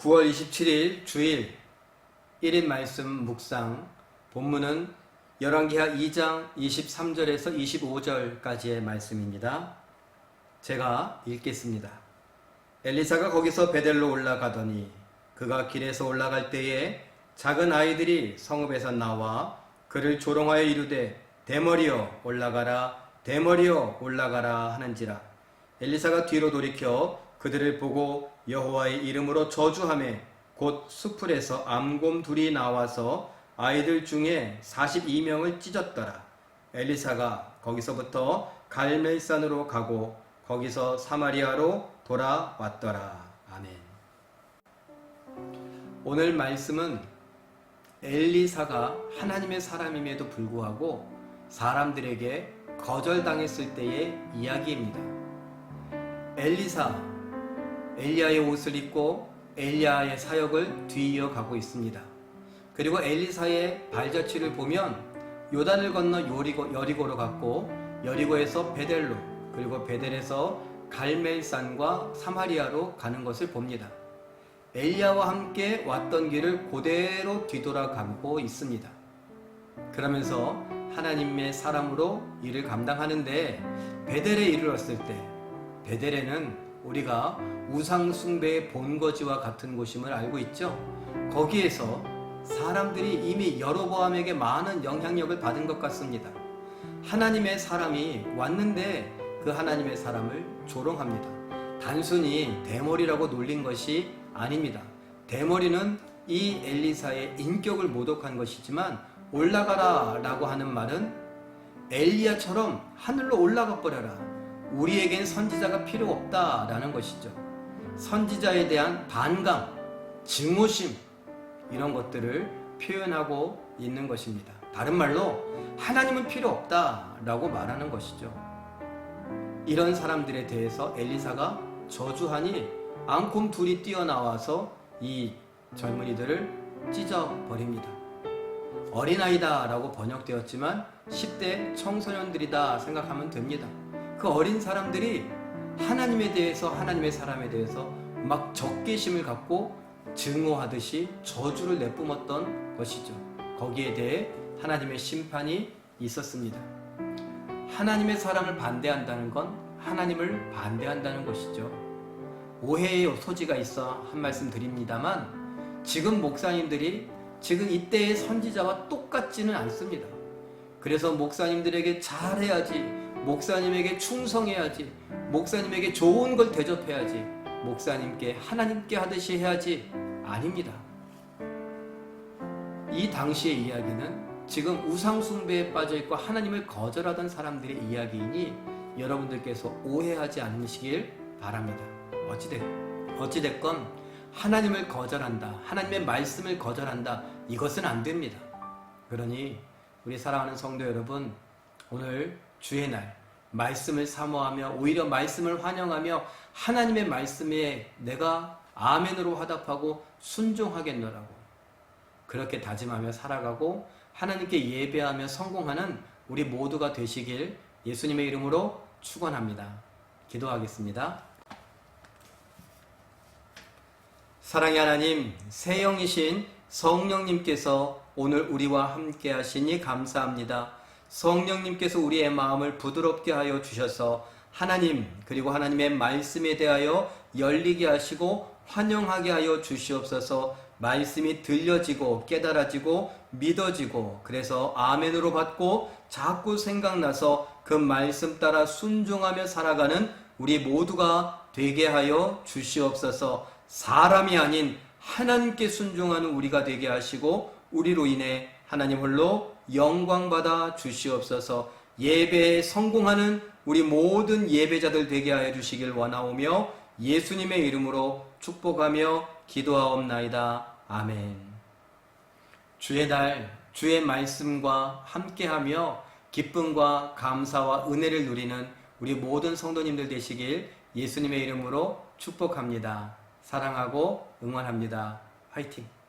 9월 27일 주일 1인 말씀 묵상 본문은 열왕기하 2장 23절에서 25절까지의 말씀입니다. 제가 읽겠습니다. 엘리사가 거기서 베델로 올라가더니 그가 길에서 올라갈 때에 작은 아이들이 성읍에서 나와 그를 조롱하여 이르되 대머리여 올라가라 대머리여 올라가라 하는지라 엘리사가 뒤로 돌이켜 그들을 보고 여호와의 이름으로 저주하매 곧 수풀에서 암곰 둘이 나와서 아이들 중에 42명을 찢었더라. 엘리사가 거기서부터 갈멜산으로 가고 거기서 사마리아로 돌아왔더라. 아멘. 오늘 말씀은 엘리사가 하나님의 사람임에도 불구하고 사람들에게 거절당했을 때의 이야기입니다. 엘리사 엘리야의 옷을 입고 엘리야의 사역을 뒤이어 가고 있습니다. 그리고 엘리사의 발자취를 보면 요단을 건너 요리고, 여리고로 갔고 여리고에서 베델로 그리고 베델에서 갈멜산과 사마리아로 가는 것을 봅니다. 엘리야와 함께 왔던 길을 그대로 뒤돌아가고 있습니다. 그러면서 하나님의 사람으로 일을 감당하는데 베델에 이르렀을 때 베델에는 우리가 우상 숭배의 본거지와 같은 곳임을 알고 있죠. 거기에서 사람들이 이미 여로보암에게 많은 영향력을 받은 것 같습니다. 하나님의 사람이 왔는데 그 하나님의 사람을 조롱합니다. 단순히 대머리라고 놀린 것이 아닙니다. 대머리는 이 엘리사의 인격을 모독한 것이지만 올라가라 라고 하는 말은 엘리야처럼 하늘로 올라가 버려라. 우리에겐 선지자가 필요 없다라는 것이죠. 선지자에 대한 반감, 증오심 이런 것들을 표현하고 있는 것입니다. 다른 말로 하나님은 필요 없다라고 말하는 것이죠. 이런 사람들에 대해서 엘리사가 저주하니 앙콤 둘이 뛰어나와서 이 젊은이들을 찢어버립니다. 어린아이다 라고 번역되었지만 10대 청소년들이다 생각하면 됩니다. 그 어린 사람들이 하나님에 대해서 하나님의 사람에 대해서 막 적개심을 갖고 증오하듯이 저주를 내뿜었던 것이죠. 거기에 대해 하나님의 심판이 있었습니다. 하나님의 사람을 반대한다는 건 하나님을 반대한다는 것이죠. 오해의 소지가 있어 한 말씀 드립니다만 지금 목사님들이 지금 이때의 선지자와 똑같지는 않습니다. 그래서 목사님들에게 잘해야지, 목사님에게 충성해야지, 목사님에게 좋은 걸 대접해야지, 목사님께 하나님께 하듯이 해야지 아닙니다. 이 당시의 이야기는 지금 우상숭배에 빠져 있고 하나님을 거절하던 사람들의 이야기이니 여러분들께서 오해하지 않으시길 바랍니다. 어찌됐, 어찌됐건 하나님을 거절한다. 하나님의 말씀을 거절한다. 이것은 안 됩니다. 그러니 우리 사랑하는 성도 여러분, 오늘 주의 날 말씀을 사모하며 오히려 말씀을 환영하며 하나님의 말씀에 내가 아멘으로 화답하고 순종하겠노라고 그렇게 다짐하며 살아가고 하나님께 예배하며 성공하는 우리 모두가 되시길 예수님의 이름으로 축원합니다. 기도하겠습니다. 사랑의 하나님, 새 영이신 성령님께서 오늘 우리와 함께 하시니 감사합니다. 성령님께서 우리의 마음을 부드럽게 하여 주셔서 하나님, 그리고 하나님의 말씀에 대하여 열리게 하시고 환영하게 하여 주시옵소서. 말씀이 들려지고 깨달아지고 믿어지고 그래서 아멘으로 받고 자꾸 생각나서 그 말씀 따라 순종하며 살아가는 우리 모두가 되게 하여 주시옵소서. 사람이 아닌 하나님께 순종하는 우리가 되게 하시고 우리로 인해 하나님 홀로 영광 받아 주시옵소서 예배에 성공하는 우리 모든 예배자들 되게 하여 주시길 원하오며 예수님의 이름으로 축복하며 기도하옵나이다. 아멘. 주의 날, 주의 말씀과 함께하며 기쁨과 감사와 은혜를 누리는 우리 모든 성도님들 되시길 예수님의 이름으로 축복합니다. 사랑하고 응원합니다. 화이팅!